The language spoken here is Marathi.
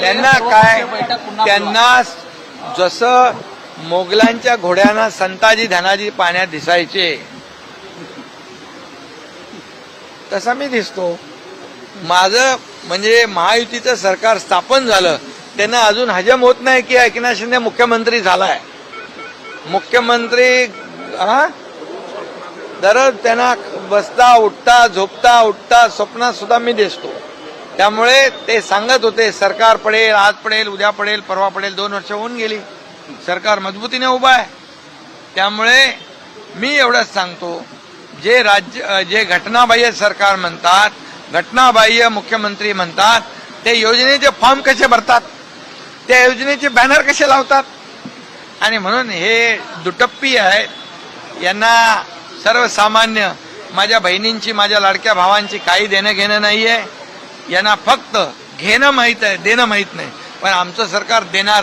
त्यांना काय त्यांना जसं मोगलांच्या घोड्यांना संताजी धनाजी पाण्यात दिसायचे तसा मी दिसतो. माझं म्हणजे महायुतीचं सरकार स्थापन झालं त्यांना अजून हजम होत नाही की एकनाथ शिंदे मुख्यमंत्री झालाय. मुख्यमंत्री हा दररोज त्यांना बसता उठता झोपता उठता स्वप्नात सुद्धा मी दिसतो. त्यामुळे ते सांगत होते सरकार पडेल आज पडेल उद्या पडेल परवा पडेल दोन वर्ष होऊन गेली. सरकार मजबूतीने उभं आहे. त्यामुळे मी एवढंच सांगतो जे राज्य जे घटनाबाह्य सरकार म्हणतात घटनाबाह्य मुख्यमंत्री म्हणतात ते योजनेचे फॉर्म कसे भरतात? त्या योजनेचे बॅनर कसे लावतात? आणि म्हणून हे दुटप्पी आहेत यांना सर्वसामान्य माझ्या बहिणींची माझ्या लाडक्या भावांची काही देणं घेणं आहे यांना फक्त घेणं माहीत आहे देणं माहीत नाही. पण आमचं सरकार देणार